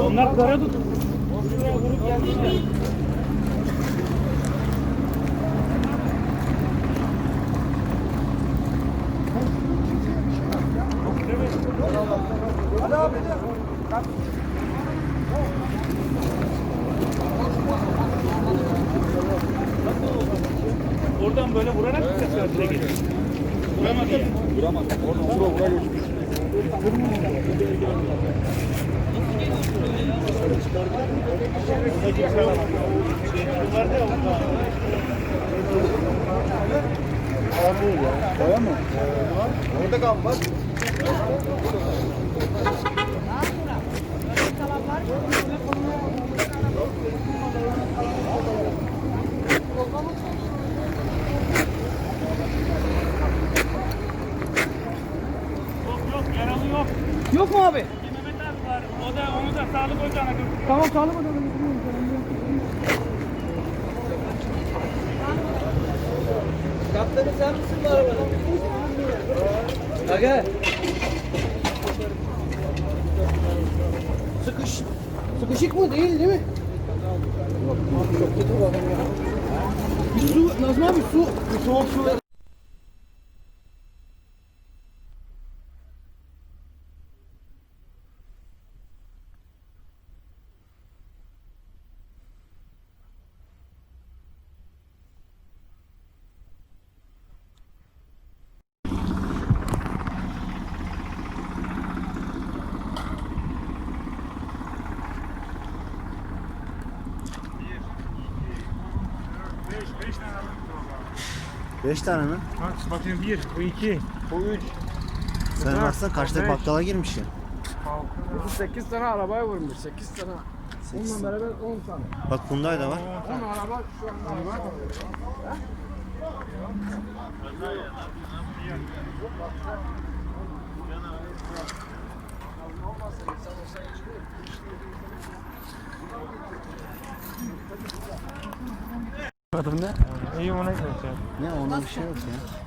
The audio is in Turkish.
Onlar kara tut. O şuraya vurup gelmişler. Hadi abi. Oradan böyle vurarak mı geliyor? Vuramadı ya. Duramadı. Orada vura vura orada. Kaya mı? Orada kan var. Yok yok. Mu abi? Mehmet abi var. O da onu da sağlık ocağına götürdü. Tamam sağlık adamı. Kaptanı sen misin bu arabanın? Aga. Sıkış. Sıkışık mı değil değil mi? Yok, çok kötü bu adam ya. Bir su Nazım abi su. Bir soğuk su ver. Beş, beş tane aldım. 5 tane mi? Bak bakayım bir, bu iki. Bu üç. Sen Dört, baksana kaç tane beş. bakkala girmiş ya. 8 tane arabaya vurmuş 8 tane. Sekiz. Onunla beraber 10 tane. Bak Hyundai da var. 10 araba şu anda var. Adım ne? İyi ona götür. Ne onda bir şey yok ya.